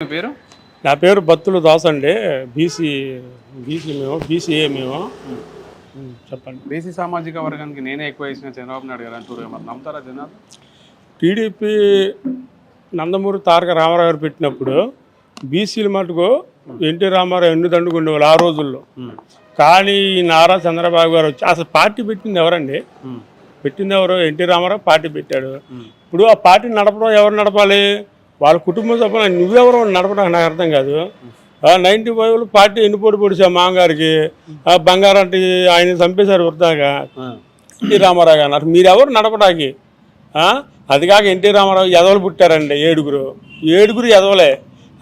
పేరు? నా పేరు బత్తులు దాస్ అండి. బీసీ బీసీ మేము బీసీఏ మేము. చెప్పండి. బీసీ సామాజిక వర్గానికి నేనే ఎక్కువ వేసిన చంద్రబాబు నాయుడు గారు అంటారు మరి నమ్ముతారా జనాలు? టీడీపీ నందమూరి తారక రామారావు గారు పెట్టినప్పుడు బీసీల మటుకు ఎన్టీ రామారావు ఎన్ని దండుకుండేవాళ్ళు ఆ రోజుల్లో. కానీ ఈ నారా చంద్రబాబు గారు వచ్చి అసలు పార్టీ పెట్టింది ఎవరండి? పెట్టింది ఎవరు? ఎన్టీ రామారావు పార్టీ పెట్టాడు. ఇప్పుడు ఆ పార్టీ నడపడం ఎవరు నడపాలి? వాళ్ళ కుటుంబ సభ్యులు నువ్వెవరో నడపడం నాకు అర్థం కాదు. నైంటీ ఫైవ్లో పార్టీ ఎన్నిపోటు పొడిచా మామగారికి ఆ బంగారంటి ఆయన చంపేశారు వృద్ధాగా. ఎన్టీ రామారావు గారు అసలు మీరెవరు నడపడానికి? అది కాక ఎన్టీ రామారావు ఎదవలు పుట్టారండి ఏడుగురు. ఏడుగురు ఎదవలే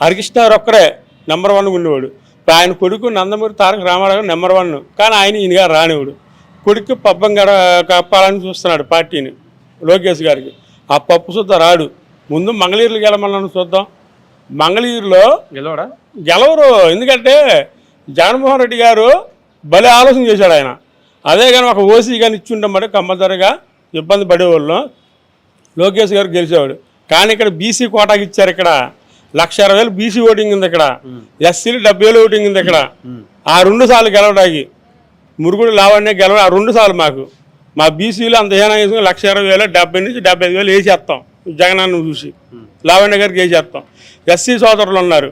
హరికృష్ణ గారు ఒక్కరే నెంబర్ వన్ ఉండేవాడు ఆయన కొడుకు నందమూరి తారక రామారావు గారు నెంబర్ వన్. కానీ ఆయన ఈయనగా రానివాడు. కొడుకు పబ్బం గడ కప్పాలని చూస్తున్నాడు పార్టీని లోకేష్ గారికి. ఆ పప్పు సుద్ద రాడు. ముందు మంగళీరుకి వెళ్ళమన్నాను చూద్దాం. మంగళీరులో గెలవడా? గెలవరు. ఎందుకంటే జగన్మోహన్ రెడ్డి గారు భలే ఆలోచన చేశాడు ఆయన. అదే కానీ ఒక ఓసీ కానీ ఇచ్చిండమంటే కంపల్సరిగా ఇబ్బంది పడేవాళ్ళం. లోకేష్ గారు గెలిచేవాడు. కానీ ఇక్కడ బీసీ కోటాకి ఇచ్చారు ఇక్కడ. లక్ష అరవై వేలు బీసీ ఓటింగ్ ఉంది ఇక్కడ. ఎస్సీలు డెబ్బై వేలు ఓటింగ్ ఉంది ఇక్కడ. ఆ రెండు సార్లు గెలవడానికి. మురుగుడు లావణ్య గెలవ ఆ రెండు సార్లు మాకు. మా బీసీలు అంత ఏమైనా చేసుకుని లక్ష ఇరవై వేలు డెబ్బై నుంచి డెబ్బై ఐదు వేలు వేసేస్తాం. జగనాన్ని చూసి. లావణ్య గారికి వేసేస్తాం ఎస్సీ సోదరులు ఉన్నారు.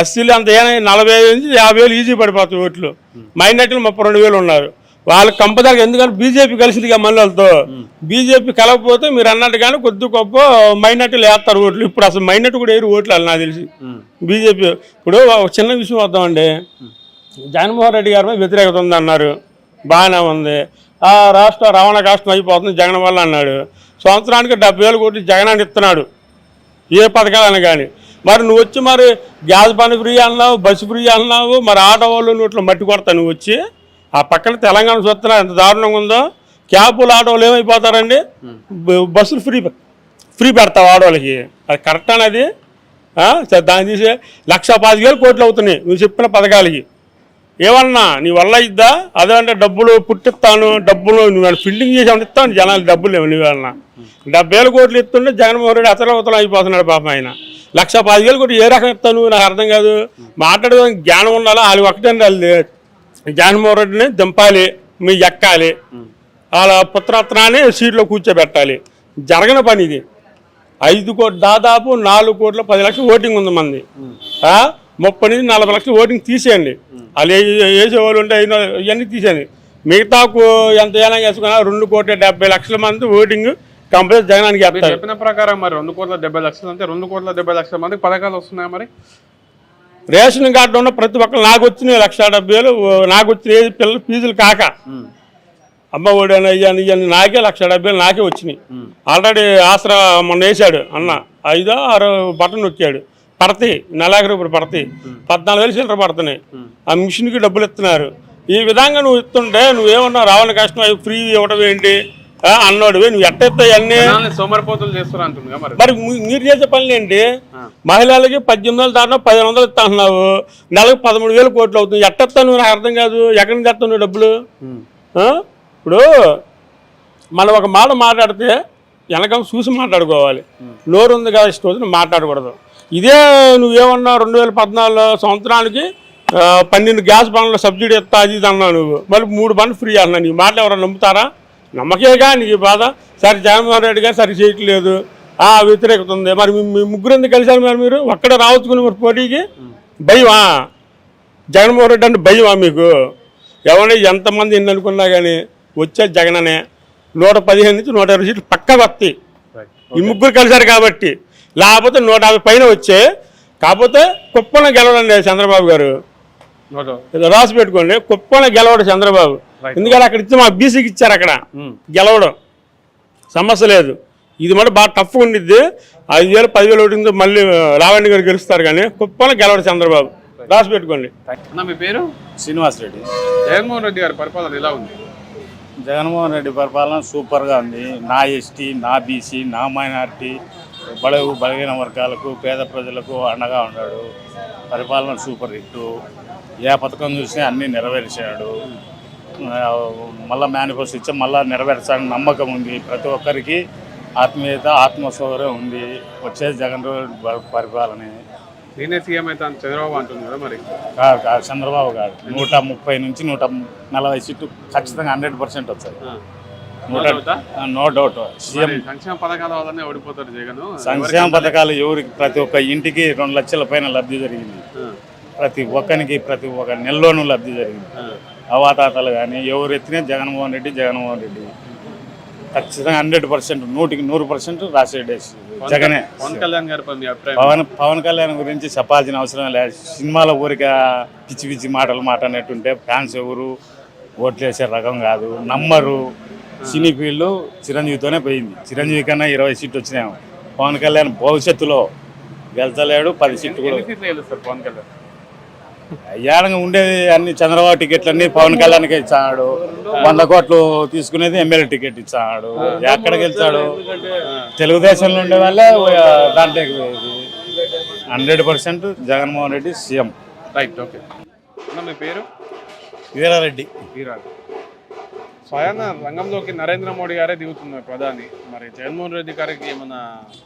ఎస్సీలు అంత ఏమైనా నలభై ఐదు నుంచి యాభై వేలు ఈజీ పడిపోతాయి ఓట్లు. మైనార్టీలు ముప్పై రెండు వేలు ఉన్నారు. వాళ్ళు కంపదాకా ఎందుకంటే బీజేపీ కలిసిందిగా వాళ్ళతో బీజేపీ కలగకపోతే మీరు అన్నట్టుగానే కొద్ది గొప్ప మైనార్టీలు వేస్తారు ఓట్లు. ఇప్పుడు అసలు మైనార్టీ కూడా వేరు ఓట్లు నాకు తెలిసి. బీజేపీ ఇప్పుడు ఒక చిన్న విషయం వద్దామండి. జగన్మోహన్ రెడ్డి గారి మీద వ్యతిరేకత ఉంది అన్నారు బాగానే ఉంది. ఆ రాష్ట్ర రవాణా కష్టం అయిపోతుంది జగన్ వల్ల అన్నాడు. సంవత్సరానికి డెబ్బై వేలు కోట్లు జగనాన్ని ఇస్తున్నాడు. ఏ పథకాలైనా కానీ మరి నువ్వు వచ్చి మరి గ్యాస్ బండ్ ఫ్రీ అన్నావు బస్సు ఫ్రీ అన్నావు మరి ఆటో వాళ్ళు నోట్లో మట్టి కొడతా నువ్వు వచ్చి. ఆ పక్కన తెలంగాణ చూస్తున్నా ఎంత దారుణంగా ఉందో. క్యాబులు ఆటోలు ఏమైపోతారండి? బస్సులు ఫ్రీ ఫ్రీ పెడతావు ఆడవాళ్ళకి అది కరెక్ట్ అనేది దాన్ని తీసి లక్ష పాతిక వేలు కోట్లు అవుతున్నాయి. నువ్వు చెప్పిన పథకాలకి. ఏమన్నా నీ వల్ల ఇద్దా అదే అంటే డబ్బులు పుట్టిస్తాను డబ్బులు నువ్వు ఫిల్లింగ్ చేసి ఏమన్నా ఇస్తాను జనాలు డబ్బులు లేవు నువ్వన్నా డెబ్బై వేల కోట్లు ఇస్తుంటే జగన్మోహన్ రెడ్డి అతలవతలం అయిపోతున్నాడు పాపం ఆయన. లక్ష పదివేలు కోట్లు ఏ రకం ఇస్తాను? నాకు అర్థం కాదు. మాట్లాడడానికి జ్ఞానం ఉండాలా? వాళ్ళు ఒకటే వాళ్ళు జగన్మోహన్ రెడ్డిని దింపాలి మీ ఎక్కాలి. వాళ్ళ పుత్రత్నాన్ని సీట్లో కూర్చోబెట్టాలి. జరగని పని ఇది. ఐదు కోట్లు దాదాపు నాలుగు కోట్ల పది లక్షలు ఓటింగ్ ఉంది మంది. ముప్పై నుంచి నలభై లక్షలు ఓటింగ్ తీసేయండి. వాళ్ళు ఏ- వేసే వాళ్ళు ఉంటే ఇవన్నీ తీసేయండి. మిగతా కో- ఎంత ఏమైనా వేసుకున్నా రెండు కోట్ల డెబ్బై లక్షల మంది ఓటింగ్ కంపల్సరీ జగనానికి చెప్పిన ప్రకారం మరి రెండు కోట్ల డెబ్బై లక్షలు అంటే రెండు కోట్ల డెబ్బై లక్షల మందికి పథకాలు వస్తున్నాయి మరి? రేషన్ కార్డు ఉన్న ప్రతి ఒక్కరు నాకు వచ్చినాయి లక్ష డెబ్బై వేలు నాకు వచ్చిన ఏ పిల్లలు ఫీజులు కాక. అమ్మ ఒడి అని అయ్యాను ఇవన్నీ నాకే లక్ష డెబ్బై వేలు నాకే వచ్చినాయి. ఆల్రెడీ ఆసరా మొన్న వేసాడు అన్న. ఐదో ఆరో బటన్ నొక్కాడు. పడతాయి నెలాఖరు ఇప్పుడు పడతాయి. పద్నాలుగు వేలు చిల్లర పడుతున్నాయి. ఆ మిషన్కి డబ్బులు ఇస్తున్నారు. ఈ విధంగా నువ్వు ఇస్తుంటే నువ్వేమన్నా రావణ కష్టం అవి ఫ్రీ ఇవ్వడం ఏంటి? ఆ, అన్నోడివి నువ్వు ఎట్ట ఇస్తాయి అన్నీ సోమరిపోతులు చేస్తున్నా మరి. మరి చేసే పనులు ఏంటి? మహిళలకి పద్దెనిమిది వందలు దాటినా పదిహేను వందలు ఇస్తా అన్నావు నెలకు పదమూడు వేలు కోట్లు అవుతుంది. ఎట్టేస్తాను నాకు అర్థం కాదు. ఎక్కడి నుంచి తెస్తాను డబ్బులు? ఆ? ఇప్పుడు మనం ఒక మాట మాట్లాడితే వెనక చూసి మాట్లాడుకోవాలి. నోరు ఉంది కదా ఇష్టం మాట్లాడకూడదు. ఇదే నువ్వేమన్నా రెండు వేల పద్నాలుగు సంవత్సరానికి పన్నెండు గ్యాస్ బండ్ల సబ్సిడీ ఇస్తా అది ఇది అన్నావు నువ్వు. మళ్ళీ మూడు బండ్లు ఫ్రీ అన్నా నీ మాట ఎవరైనా నమ్ముతారా? నమ్మకేగా నీకు బాధ. సరే జగన్మోహన్ రెడ్డి గారు సరి చేయట్లేదు. ఆ వ్యతిరేకత ఉంది. మరి మీ- మీ ముగ్గురు ఎందుకు కలిశారు మరి మీరు? ఒక్కడే రావచ్చుకుని మరి పోటీకి? భయమా? జగన్మోహన్ రెడ్డి అంటే భయమా మీకు? ఎవరైనా ఎంతమంది ఎన్ని అనుకున్నా కానీ వచ్చే జగననే నూట పదిహేను నుంచి నూట ఇరవై సీట్లు పక్క వస్తాయి. ఈ ముగ్గురు కలిశారు కాబట్టి. లేకపోతే నూట యాభై పైన వచ్చే కాకపోతే కుప్పన గెలవడండి చంద్రబాబు గారు. రాసి పెట్టుకోండి కుప్పన గెలవడు చంద్రబాబు. ఎందుకంటే అక్కడ ఇచ్చి మా బీసీకి ఇచ్చారు అక్కడ. గెలవడం. సమస్య లేదు. ఇది మటు బాగా టఫ్గా ఉండిద్ది. ఐదు వేలు పదివేలు ఒకటి మళ్ళీ లావణ్య గారు గెలుస్తారు కానీ కుప్పన గెలవడు చంద్రబాబు. రాసి పెట్టుకోండి. మీ పేరు? శ్రీనివాస్ రెడ్డి. జగన్మోహన్ రెడ్డి గారి పరిపాలన ఎలా ఉంది? జగన్మోహన్ రెడ్డి పరిపాలన సూపర్గా ఉంది. నా ఎస్టీ నా బీసీ నా మైనారిటీ బడుగు బలహీన వర్గాలకు పేద ప్రజలకు అండగా ఉన్నాడు. పరిపాలన సూపర్ హిట్. ఏ పథకం చూసినా అన్నీ నెరవేర్చాడు. మళ్ళా మేనిఫెస్టో ఇచ్చా మళ్ళా నెరవేర్చాలని నమ్మకం ఉంది. ప్రతి ఒక్కరికి ఆత్మీయత ఆత్మసౌకర్యం ఉంది. వచ్చేది జగన్ పరిపాలనే. నేనే సీఎం అయితే చంద్రబాబు కదా మరి? కాదు కాదు. చంద్రబాబు గారు నూట ముప్పై నుంచి నూట నలభై సీట్లు ఖచ్చితంగా హండ్రెడ్ పర్సెంట్ అవుతా? No doubt? సంక్షేమ పథకాల వల్లనే ఓడిపోతారు జగన్. సంక్షేమ పథకాలు ఎవరికి ప్రతి ఒక్క ఇంటికి రెండు లక్షల పైన లబ్ధి జరిగింది. ప్రతి ఒక్కరికి ప్రతి ఒక్క నెలలోనూ లబ్ధి జరిగింది. అవాతాతలు కానీ ఎవరు ఎత్తినా జగన్మోహన్ రెడ్డి జగన్మోహన్ రెడ్డి. ఖచ్చితంగా హండ్రెడ్ పర్సెంట్ నూటికి నూరు పర్సెంట్ రాసేడే జగనే. పవన్ కళ్యాణ్ అభిప్రాయం? పవన్ పవన్ కళ్యాణ్ గురించి చెప్పాల్సిన అవసరం లేదు. సినిమాల ఊరిక పిచ్చి పిచ్చి మాటలు మాట్లాడినట్టుంటే ఫ్యాన్స్ ఎవరు ఓట్లేసే రకం కాదు. నమ్మరు. సినీ ఫీల్డ్ చిరంజీవితోనే పోయింది. చిరంజీవి కన్నా ఇరవై సీట్లు వచ్చినాయి. పవన్ కళ్యాణ్ భవిష్యత్తులో గెలిచలేడు పది సీట్లు కూడా పవన్ కళ్యాణ్? అయ్యాడంగా ఉండేది అన్ని చంద్రబాబు టికెట్లన్నీ పవన్ కళ్యాణ్కే ఇచ్చాడు. వంద కోట్లు తీసుకునేది ఎమ్మెల్యే టికెట్ ఇచ్చాడు. ఎక్కడ గెలిచాడు? తెలుగుదేశంలో ఉండే వాళ్ళే దాంట్లోకి పోయేది. Hundred percent Jaganmohan Reddy CM. Right okay. అన్న మీ పేరు? వీరారెడ్డి. వీరాజు స్వయాన రంగంలోకి నరేంద్ర మోడీ గారే దిగుతున్నారు ప్రధాని. మరి జగన్మోహన్ రెడ్డి గారికి ఏమైనా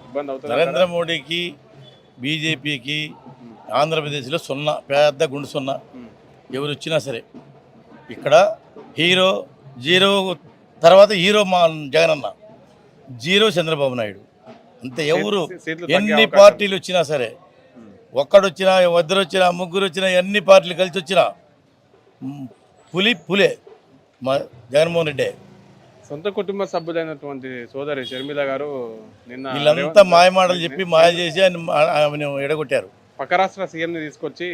ఇబ్బంది అవుతుంది? నరేంద్ర మోడీకి బీజేపీకి ఆంధ్రప్రదేశ్లో సున్నా పెద్ద గుండు సున్నా. ఎవరు వచ్చినా సరే ఇక్కడ హీరో జీరో తర్వాత హీరో మా జగనన్న జీరో చంద్రబాబు నాయుడు. అంతే ఎవరు తగ్గే ఎన్ని. పార్టీలు వచ్చినా సరే ఒక్కడొచ్చినా ఇద్దరు వచ్చినా ముగ్గురు వచ్చినా ఎన్ని పార్టీలు కలిసి వచ్చినా పులి పులే. మా జగన్మోహన్ రెడ్డి. సొంత కుటుంబ సభ్యులైనటువంటి సోదరి షర్మిల గారు నిన్న వీళ్ళంతా మాయమాటలు రెడ్డిని చెప్పి మాయ చేసి ఆయన ఎడగొట్టారు. పక్క రాష్ట్ర సీఎం ని తీసుకొచ్చి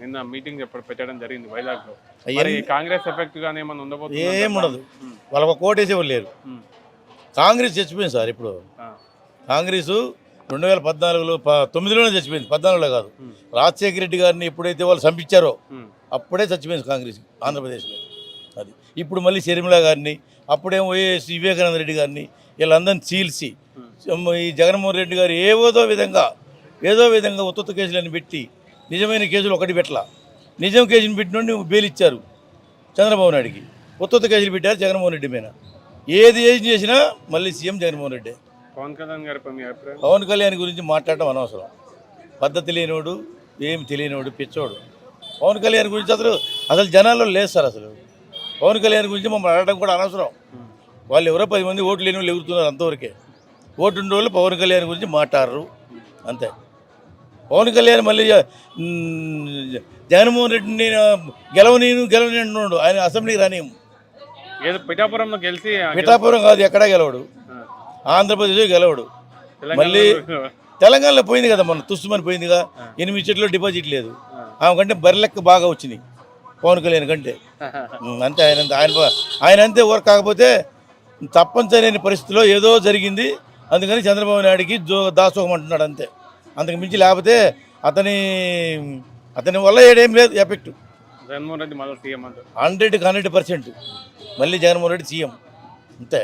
నిన్న మీటింగ్ పెట్టడం జరిగింది వైజాగ్లో మరి కాంగ్రెస్ ఎఫెక్ట్ గానీ ఏమన్నా ఉండబోతుంది ఏముండదు వాళ్ళకు ఒక కోటేసేవాళ్ళు లేరు. కాంగ్రెస్ చచ్చిపోయింది సార్ ఇప్పుడు. కాంగ్రెస్ రెండు వేల పద్నాలుగులో తొమ్మిదిలోనే చచ్చిపోయింది. పద్నాలుగులో కాదు. రాజశేఖర రెడ్డి గారిని ఎప్పుడైతే వాళ్ళు చంపించారో అప్పుడే చచ్చిపోయింది కాంగ్రెస్ ఆంధ్రప్రదేశ్లో. అది. ఇప్పుడు మళ్ళీ షర్మిల గారిని అప్పుడేమో వైఎస్ వివేకానంద రెడ్డి గారిని వీళ్ళందరినీ చీల్చి ఈ జగన్మోహన్ రెడ్డి గారు ఏవోదో విధంగా ఏదో విధంగా ఉత్తత్త కేసులను పెట్టి నిజమైన కేసులు ఒకటి పెట్టలా. నిజం కేసుని పెట్టినోడిని బెయిల్ ఇచ్చారు చంద్రబాబు నాయుడికి. ఉత్తత్త కేసులు పెట్టారు జగన్మోహన్ రెడ్డి మీద. ఏది ఏది చేసినా మళ్ళీ సీఎం జగన్మోహన్ రెడ్డి. పవన్ కళ్యాణ్ అభిప్రాయం? పవన్ కళ్యాణ్ గురించి మాట్లాడటం అనవసరం. పద్ధతి లేనివాడు ఏం తెలియనివాడు పిచ్చోడు. పవన్ కళ్యాణ్ గురించి అసలు అసలు జనాల్లో లేదు సార్ అసలు. పవన్ కళ్యాణ్ గురించి మమ్మల్ని అడగడం కూడా అనవసరం. వాళ్ళు ఎవరో పది మంది ఓట్లు లేని వాళ్ళు ఎగురుతున్నారు అంతవరకే. ఓటు ఉండే వాళ్ళు పవన్ కళ్యాణ్ గురించి మాట్లాడరు. అంతే. పవన్ కళ్యాణ్ మళ్ళీ జగన్మోహన్ రెడ్డిని నేను గెలవనీను గెలవని అంటున్నాడు. ఆయన అసెంబ్లీకి రానియం ఏదో పిఠాపురంలో గెలిచి పిఠాపురం కాదు ఎక్కడా గెలవడు. ఆంధ్రప్రదేశ్ గెలవడు. మళ్ళీ తెలంగాణలో పోయింది కదా మన తుస్సుమని పోయిందిగా. ఎనిమిది చెట్లు డిపాజిట్ లేదు. ఆమె కంటే బర్రెలెక్క బాగా వచ్చినాయి. పవన్ కళ్యాణ్ కంటే. అంతే ఆయన. ఆయన ఆయన అంతే వర్క్ కాకపోతే తప్పనిసరి పరిస్థితిలో ఏదో జరిగింది. అందుకని చంద్రబాబు నాయుడికి జో దాసోహం అంటున్నాడు అంతే. అంతకు మించి లేకపోతే అతని అతని వల్ల ఏడేం లేదు ఎఫెక్ట్. జగన్మోహన్ రెడ్డి మళ్ళీ సీఎం హండ్రెడ్కి హండ్రెడ్ పర్సెంట్. మళ్ళీ జగన్మోహన్ రెడ్డి సీఎం. అంతే.